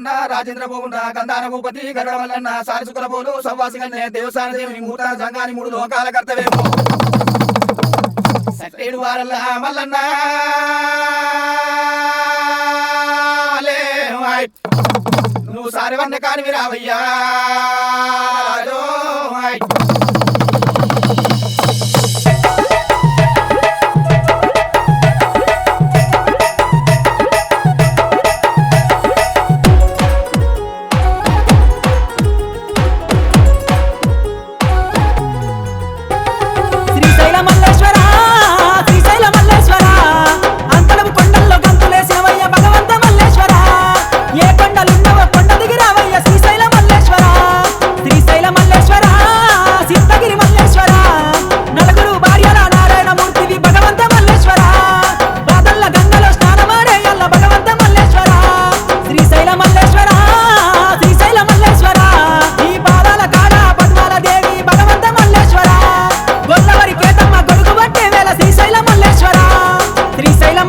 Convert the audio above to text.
మల్లన్న రాజేంద్ర భూమున గంధార భూపతి గరుడ మల్లన్న సారసుకుల పోలు సవ్వాసిగన్నే దేవసాన దేవుని మూర్త సంఘాని మూడు లోకాల కర్తవేమో సట్టేడు వారల్ల మల్లన్న. నువ్వు సారవన్న కానివి రావయ్యా. శ్రీశైలం